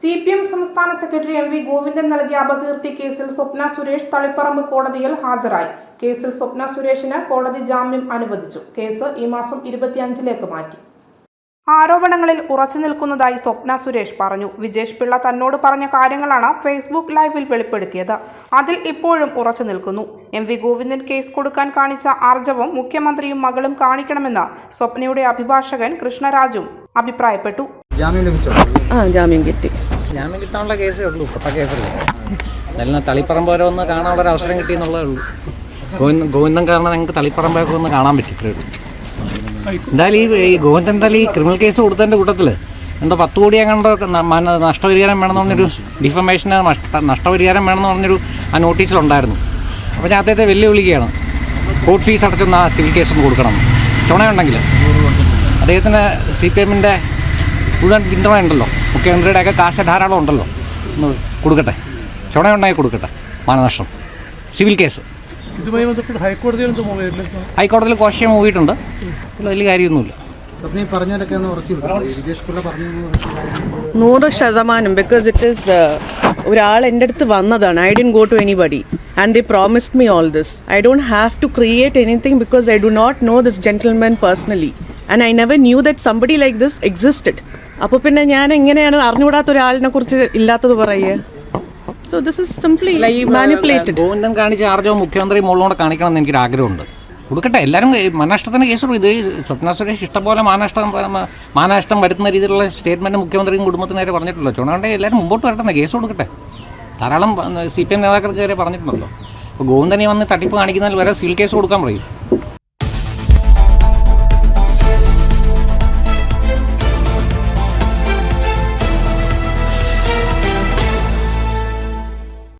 C P M സംസ്ഥാന secretary M V Govindan നൽകിയ അപകീർത്തി കേസിൽ സ്വപ്ന സുരേഷ് തളിപ്പറമ്പ് കോടതിയിൽ ഹാജരായി. കേസിൽ സ്വപ്ന സുരേഷിന് കോടതി ജാമ്യം അനുവദിച്ചു. കേസ് ഈ മാസം ഇരുപത്തിയഞ്ചിലേക്ക് മാറ്റി. ആരോപണങ്ങളിൽ ഉറച്ചു നിൽക്കുന്നതായി സ്വപ്ന സുരേഷ് പറഞ്ഞു. വിജേഷ് പിള്ള തന്നോട് പറഞ്ഞ കാര്യങ്ങളാണ് ഫേസ്ബുക്ക് ലൈവിൽ വെളിപ്പെടുത്തിയത്. അതിൽ ഇപ്പോഴും ഉറച്ചു നിൽക്കുന്നു. എം വി ഗോവിന്ദൻ കേസ് കൊടുക്കാൻ കാണിച്ച ആർജവം മുഖ്യമന്ത്രിയും മകളും കാണിക്കണമെന്ന് സ്വപ്നയുടെ അഭിഭാഷകൻ കൃഷ്ണരാജും അഭിപ്രായപ്പെട്ടു. ജാമ്യം ലഭിച്ചോ? ആ ജാമ്യം കിട്ടി. ജാമ്യം കിട്ടാനുള്ള കേസേ ഉള്ളൂ ഇപ്പോഴത്തെ കേസല്ലേ. എന്തായാലും തളിപ്പറമ്പ് വരെ ഒന്ന് കാണാനുള്ള ഒരു അവസരം കിട്ടി എന്നുള്ളതേ ഉള്ളൂ. ഗോവിന്ദൻ ഗോവിന്ദൻ കാരണം ഞങ്ങൾക്ക് തളിപ്പറമ്പൊക്കെ ഒന്ന് കാണാൻ പറ്റിത്രേ ഉള്ളൂ എന്തായാലും ഈ ഗോവിന്ദൻ ഈ ക്രിമിനൽ കേസ് കൊടുത്തതിന്റെ കൂട്ടത്തിൽ എന്തോ പത്ത് കോടി അങ്ങനെ നഷ്ടപരിഹാരം വേണമെന്ന് പറഞ്ഞൊരു ഡിഫമേഷന് നഷ്ടപരിഹാരം വേണമെന്ന് പറഞ്ഞൊരു ആ നോട്ടീസിലുണ്ടായിരുന്നു. അപ്പോൾ ഞാൻ അദ്ദേഹത്തെ വെല്ലുവിളിക്കുകയാണ്. കോർട്ട് ഫീസ് അടച്ചൊന്ന് ആ സിവിൽ കേസ് ഒന്ന് കൊടുക്കണം. ചുണയുണ്ടെങ്കിൽ അദ്ദേഹത്തിന് സി പി എമ്മിന്റെ മുഴുവൻ പിന്തുണ ഉണ്ടല്ലോ മുഖ്യമന്ത്രിയുടെ ഒക്കെ കാശ് ധാരാളം ഉണ്ടല്ലോ. ഒന്ന് കൊടുക്കട്ടെ. ചുണയുണ്ടായി കൊടുക്കട്ടെ. മാനനഷ്ടം. Civil case. ഇതുമായി ബന്ധപ്പെട്ട് ഹൈക്കോടതിയിൽ ഹൈക്കോടതിയിൽ കോശം പോയിട്ടുണ്ട് അതിൽ വലിയ കാര്യമൊന്നുമില്ല. നൂറ് ശതമാനം ബിക്കോസ് ഇറ്റ് ഈസ് ഒരാൾ എന്റെ അടുത്ത് വന്നതാണ്. I didn't go to anybody and the promised me all this I don't have to create anything because I do not know this gentleman personally and I never knew that somebody like this existed അപ്പോൾ പിന്നെ ഞാൻ എങ്ങനെയാണ് അറിഞ്ഞുകൂടാത്ത ഒരാളിനെ കുറിച്ച് ഇല്ലാത്തത് പറയേ. So this is simply manipulated Govindan കാണിച്ച ആർജവം മുഖ്യമന്ത്രി മുകളിലൂടെ കാണിക്കണം എന്ന് എനിക്കൊരു ആഗ്രഹമുണ്ട്. കൊടുക്കട്ടെ എല്ലാവരും മാനനഷ്ടത്തിന് കേസ്. ഇത് ഈ സ്വപ്ന സുരേഷ് ഇഷ്ടംപോലെ മാനനഷ്ടം മാനാഷ്ടം മാനനഷ്ടം വരുത്തുന്ന രീതിയിലുള്ള സ്റ്റേറ്റ്മെന്റ് മുഖ്യമന്ത്രിയും കുടുംബത്തിന് നേരെ പറഞ്ഞിട്ടുള്ളൂ ചുണകണ്ടെ എല്ലാവരും മുമ്പോട്ട് വരട്ടെ കേസ് കൊടുക്കട്ടെ. ധാരാളം സി പി എം നേതാക്കൾക്ക് വരെ പറഞ്ഞിട്ടുണ്ടല്ലോ. അപ്പോൾ ഗോവിന്ദനെ വന്ന് തട്ടിപ്പ് കാണിക്കുന്നതിൽ വരെ സീൽ കേസ് കൊടുക്കാൻ പറയും.